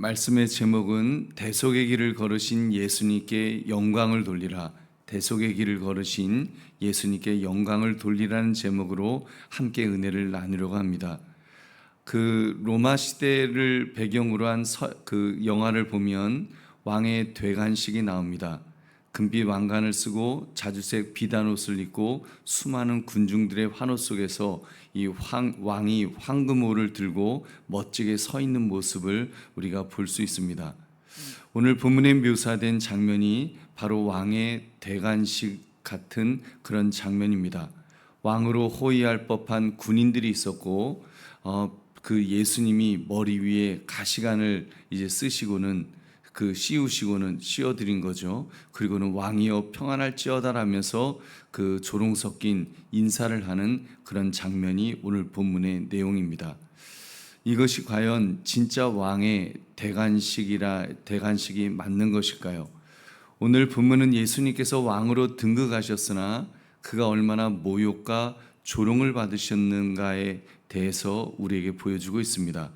말씀의 제목은 대속의 길을 걸으신 예수님께 영광을 돌리라. 대속의 길을 걸으신 예수님께 영광을 돌리라는 제목으로 함께 은혜를 나누려고 합니다. 그 로마 시대를 배경으로 한 그 영화를 보면 왕의 되관식이 나옵니다. 금빛 왕관을 쓰고 자주색 비단 옷을 입고 수많은 군중들의 환호 속에서 이 황, 왕이 황금호를 들고 멋지게 서 있는 모습을 우리가 볼 수 있습니다. 오늘 본문에 묘사된 장면이 바로 왕의 대관식 같은 그런 장면입니다. 왕으로 호위할 법한 군인들이 있었고 어, 그 예수님이 머리 위에 가시관을 이제 쓰시고는 그 씌우시고는 씌워드린 거죠. 그리고는 왕이여 평안할지어다라면서 그 조롱 섞인 인사를 하는 그런 장면이 오늘 본문의 내용입니다. 이것이 과연 진짜 왕의 대관식이라 대관식이 맞는 것일까요? 오늘 본문은 예수님께서 왕으로 등극하셨으나 그가 얼마나 모욕과 조롱을 받으셨는가에 대해서 우리에게 보여주고 있습니다.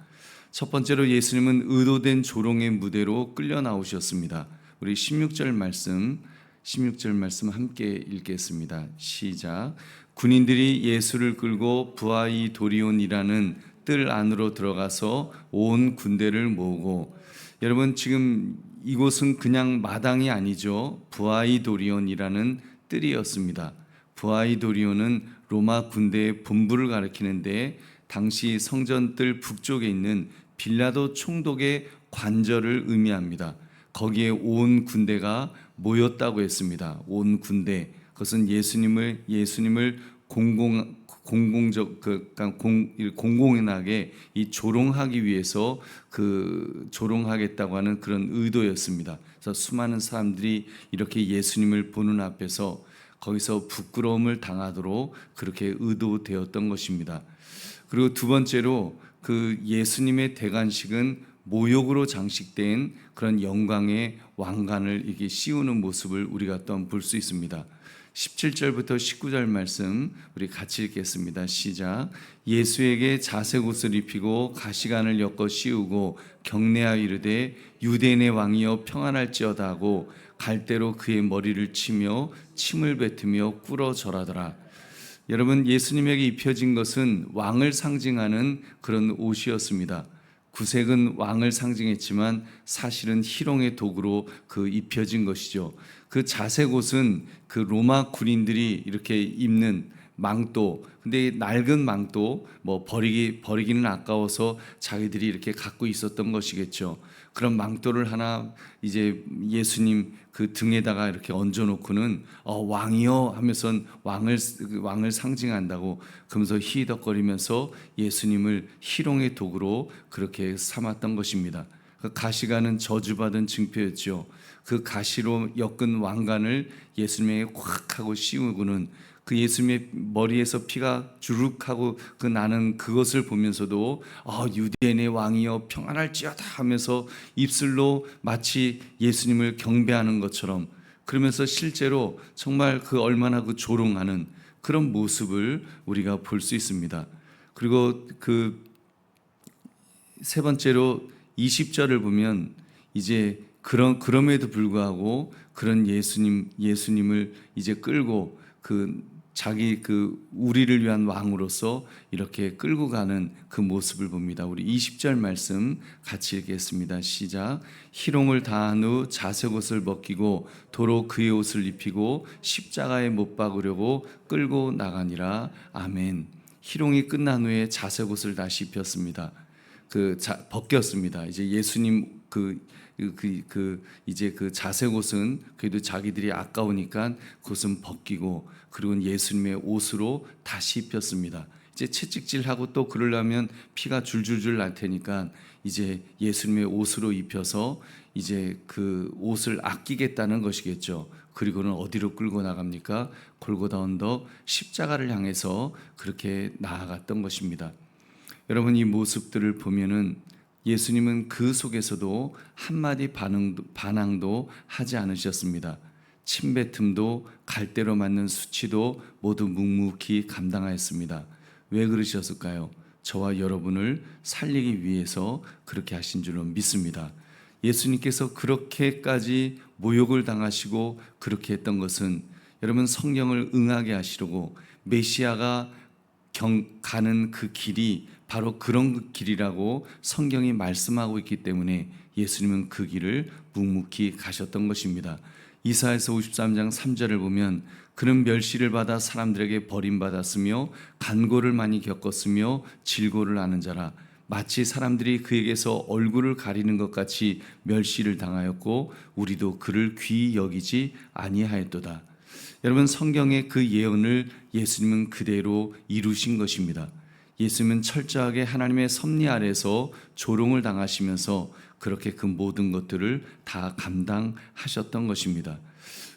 첫 번째로 예수님은 의도된 조롱의 무대로 끌려 나오셨습니다. 우리 16절 말씀 16절 말씀 함께 읽겠습니다. 시작. 군인들이 예수를 끌고 부하이 도리온이라는 뜰 안으로 들어가서 온 군대를 모으고 여러분 지금 이곳은 그냥 마당이 아니죠. 부하이 도리온이라는 뜰이었습니다. 부하이 도리온은 로마 군대의 본부를 가리키는데 당시 성전 뜰 북쪽에 있는 빌라도 총독의 관절을 의미합니다. 거기에 온 군대가 모였다고 했습니다. 온 군대. 그것은 예수님을 예수님을 공공 공공적 그 그러니까 공 공공연하게 이 조롱하기 위해서 그 조롱하겠다고 하는 그런 의도였습니다. 그래서 수많은 사람들이 이렇게 예수님을 보는 앞에서 거기서 부끄러움을 당하도록 그렇게 의도되었던 것입니다. 그리고 두 번째로 그 예수님의 대관식은 모욕으로 장식된 그런 영광의 왕관을 이게 씌우는 모습을 우리가 또한 볼 수 있습니다. 17절부터 19절 말씀 우리 같이 읽겠습니다. 시작. 예수에게 자색 옷을 입히고 가시관을 엮어 씌우고 경내하여 이르되 유대인의 왕이여 평안할지어다 하고 갈대로 그의 머리를 치며 침을 뱉으며 꿇어 절하더라. 여러분 예수님에게 입혀진 것은 왕을 상징하는 그런 옷이었습니다. 구색은 왕을 상징했지만 사실은 희롱의 도구로 그 입혀진 것이죠. 그 자색 옷은 그 로마 군인들이 이렇게 입는 망토. 근데 낡은 망토 뭐 버리기 버리기는 아까워서 자기들이 이렇게 갖고 있었던 것이겠죠. 그런 망토를 하나 이제 예수님 그 등에다가 이렇게 얹어 놓고는 어, 왕이요 하면서 왕을 왕을 상징한다고 그러면서 희덕거리면서 예수님을 희롱의 도구로 그렇게 삼았던 것입니다. 그 가시관은 저주받은 증표였죠. 그 가시로 엮은 왕관을 예수님에게 콱 하고 씌우고는 그 예수님의 머리에서 피가 주룩하고 그 나는 그것을 보면서도 아, 유대인의 왕이여 평안할지어다 하면서 입술로 마치 예수님을 경배하는 것처럼 그러면서 실제로 정말 그 얼마나 그 조롱하는 그런 모습을 우리가 볼 수 있습니다. 그리고 그 세 번째로 20절을 보면 이제 그런 그럼에도 불구하고 그런 예수님 예수님을 이제 끌고 그 자기 그 우리를 위한 왕으로서 이렇게 끌고 가는 그 모습을 봅니다. 우리 20절 말씀 같이 읽겠습니다. 시작. 희롱을 다한 후 자색 옷을 벗기고 도로 그의 옷을 입히고 십자가에 못 박으려고 끌고 나가니라. 아멘. 희롱이 끝난 후에 자색 옷을 다시 입혔습니다. 그 자, 벗겼습니다. 이제 예수님 그 그, 그, 이제 그 자색 옷은 그래도 자기들이 아까우니까 그것은 벗기고 그리고 예수님의 옷으로 다시 입혔습니다. 이제 채찍질하고 또 그러려면 피가 줄줄줄 날 테니까 이제 예수님의 옷으로 입혀서 이제 그 옷을 아끼겠다는 것이겠죠. 그리고는 어디로 끌고 나갑니까? 골고다 언덕 십자가를 향해서 그렇게 나아갔던 것입니다. 여러분 이 모습들을 보면은 예수님은 그 속에서도 한마디 반응도, 반항도 하지 않으셨습니다. 침뱉음도 갈대로 맞는 수치도 모두 묵묵히 감당하였습니다. 왜 그러셨을까요? 저와 여러분을 살리기 위해서 그렇게 하신 줄로 믿습니다. 예수님께서 그렇게까지 모욕을 당하시고 그렇게 했던 것은 여러분 성령을 응하게 하시려고 메시아가 경, 가는 그 길이 바로 그런 길이라고 성경이 말씀하고 있기 때문에 예수님은 그 길을 묵묵히 가셨던 것입니다. 이사에서 53장 3절을 보면 그는 멸시를 받아 사람들에게 버림받았으며 간고를 많이 겪었으며 질고를 아는 자라 마치 사람들이 그에게서 얼굴을 가리는 것 같이 멸시를 당하였고 우리도 그를 귀히 여기지 아니하였도다. 여러분 성경의 그 예언을 예수님은 그대로 이루신 것입니다. 예수님은 철저하게 하나님의 섭리 아래서 조롱을 당하시면서 그렇게 그 모든 것들을 다 감당하셨던 것입니다.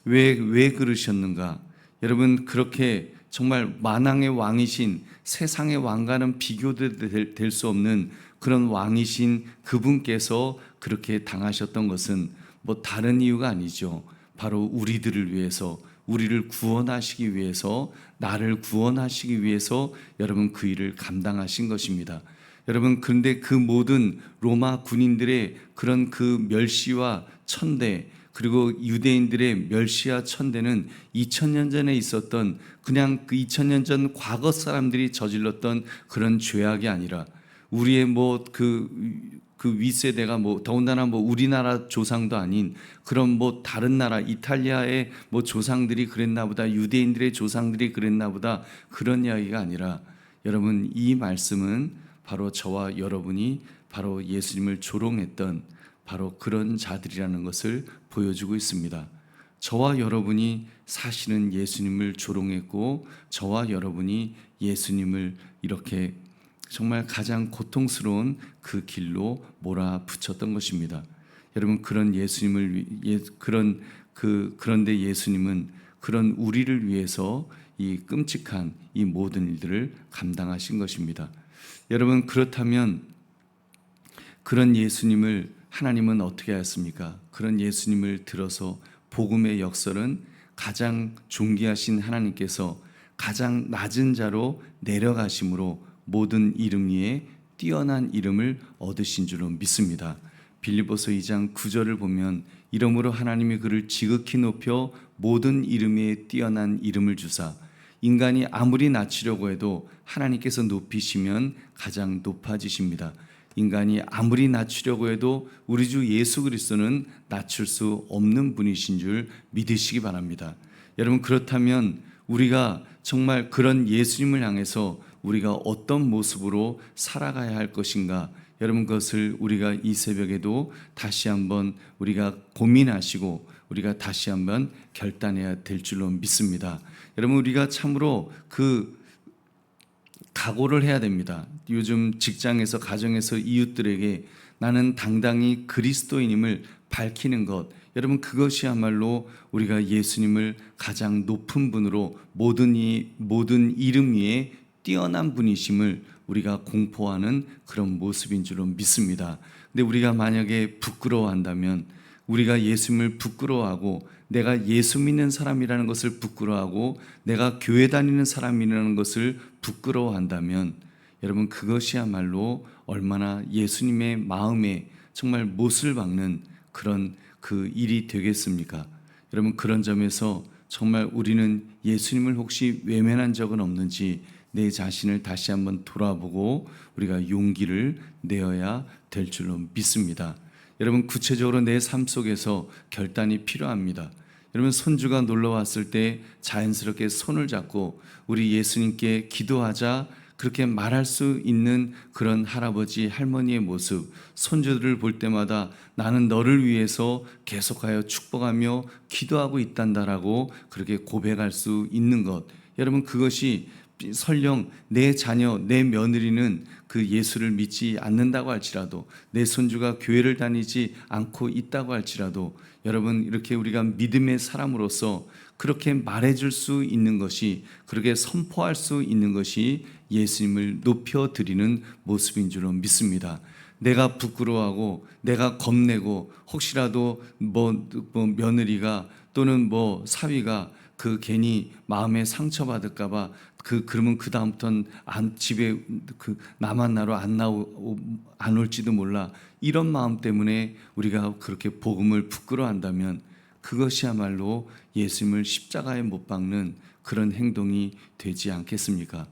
왜, 왜 그러셨는가? 여러분, 그렇게 정말 만왕의 왕이신 세상의 왕과는 비교도 될수 없는 그런 왕이신 그분께서 그렇게 당하셨던 것은 뭐 다른 이유가 아니죠. 바로 우리들을 위해서 우리를 구원하시기 위해서 나를 구원하시기 위해서 여러분 그 일을 감당하신 것입니다. 여러분 그런데 그 모든 로마 군인들의 그런 그 멸시와 천대 그리고 유대인들의 멸시와 천대는 2000년 전에 있었던 그냥 그 2000년 전 과거 사람들이 저질렀던 그런 죄악이 아니라 우리의 뭐 그 그 윗세대가 뭐 더군다나 뭐 우리나라 조상도 아닌 그런 뭐 다른 나라 이탈리아의 뭐 조상들이 그랬나 보다 유대인들의 조상들이 그랬나 보다 그런 이야기가 아니라 여러분 이 말씀은 바로 저와 여러분이 바로 예수님을 조롱했던 바로 그런 자들이라는 것을 보여주고 있습니다. 저와 여러분이 사실은 예수님을 조롱했고 저와 여러분이 예수님을 이렇게 정말 가장 고통스러운 그 길로 몰아붙였던 것입니다. 여러분 그런 예수님을 예, 그런 그 그런데 예수님은 그런 우리를 위해서 이 끔찍한 이 모든 일들을 감당하신 것입니다. 여러분 그렇다면 그런 예수님을 하나님은 어떻게 하였습니까? 그런 예수님을 들어서 복음의 역설은 가장 존귀하신 하나님께서 가장 낮은 자로 내려가심으로 모든 이름 위에 뛰어난 이름을 얻으신 줄로 믿습니다. 빌립보서 2장 9절을 보면 이름으로 하나님이 그를 지극히 높여 모든 이름 위에 뛰어난 이름을 주사 인간이 아무리 낮추려고 해도 하나님께서 높이시면 가장 높아지십니다. 인간이 아무리 낮추려고 해도 우리 주 예수 그리스도는 낮출 수 없는 분이신 줄 믿으시기 바랍니다. 여러분 그렇다면 우리가 정말 그런 예수님을 향해서 우리가 어떤 모습으로 살아가야 할 것인가 여러분 그것을 우리가 이 새벽에도 다시 한번 우리가 고민하시고 우리가 다시 한번 결단해야 될 줄로 믿습니다. 여러분 우리가 참으로 그 각오를 해야 됩니다. 요즘 직장에서 가정에서 이웃들에게 나는 당당히 그리스도인임을 밝히는 것 여러분 그것이야말로 우리가 예수님을 가장 높은 분으로 모든 이 모든 이름 위에 뛰어난 분이심을 우리가 공포하는 그런 모습인 줄로 믿습니다. 근데 우리가 만약에 부끄러워한다면 우리가 예수님을 부끄러워하고 내가 예수 믿는 사람이라는 것을 부끄러워하고 내가 교회 다니는 사람이라는 것을 부끄러워한다면 여러분 그것이야말로 얼마나 예수님의 마음에 정말 못을 박는 그런 그 일이 되겠습니까? 여러분 그런 점에서 정말 우리는 예수님을 혹시 외면한 적은 없는지 내 자신을 다시 한번 돌아보고 우리가 용기를 내어야 될 줄로 믿습니다. 여러분 구체적으로 내 삶 속에서 결단이 필요합니다. 여러분 손주가 놀러 왔을 때 자연스럽게 손을 잡고 우리 예수님께 기도하자 그렇게 말할 수 있는 그런 할아버지 할머니의 모습 손주들을 볼 때마다 나는 너를 위해서 계속하여 축복하며 기도하고 있단다라고 그렇게 고백할 수 있는 것 여러분 그것이 설령 내 자녀, 내 며느리는 그 예수를 믿지 않는다고 할지라도 내 손주가 교회를 다니지 않고 있다고 할지라도 여러분 이렇게 우리가 믿음의 사람으로서 그렇게 말해 줄 수 있는 것이 그렇게 선포할 수 있는 것이 예수님을 높여 드리는 모습인 줄로 믿습니다. 내가 부끄러워하고 내가 겁내고 혹시라도 뭐, 뭐 며느리가 또는 뭐 사위가 그 괜히 마음에 상처 받을까봐 그 그러면 그 다음부터는 안 집에 그 나만 나로 안 나오 안 올지도 몰라 이런 마음 때문에 우리가 그렇게 복음을 부끄러워한다면 그것이야말로 예수님을 십자가에 못 박는 그런 행동이 되지 않겠습니까?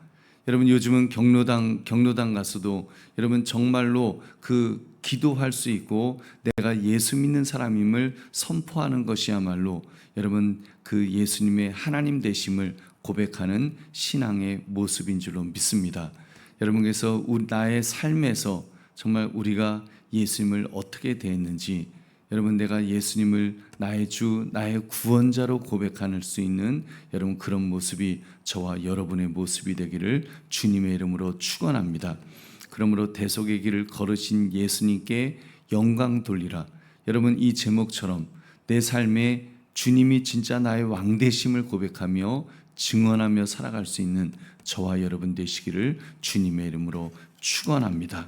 여러분 요즘은 경로당 경로당 가서도 여러분 정말로 그 기도할 수 있고 내가 예수 믿는 사람임을 선포하는 것이야말로 여러분 그 예수님의 하나님 되심을 고백하는 신앙의 모습인 줄로 믿습니다. 여러분께서 나의 삶에서 정말 우리가 예수님을 어떻게 대했는지 여러분 내가 예수님을 나의 주 나의 구원자로 고백할 수 있는 여러분 그런 모습이 저와 여러분의 모습이 되기를 주님의 이름으로 축원합니다. 그러므로 대속의 길을 걸으신 예수님께 영광 돌리라. 여러분 이 제목처럼 내 삶에 주님이 진짜 나의 왕 되심을 고백하며 증언하며 살아갈 수 있는 저와 여러분 되시기를 주님의 이름으로 축원합니다.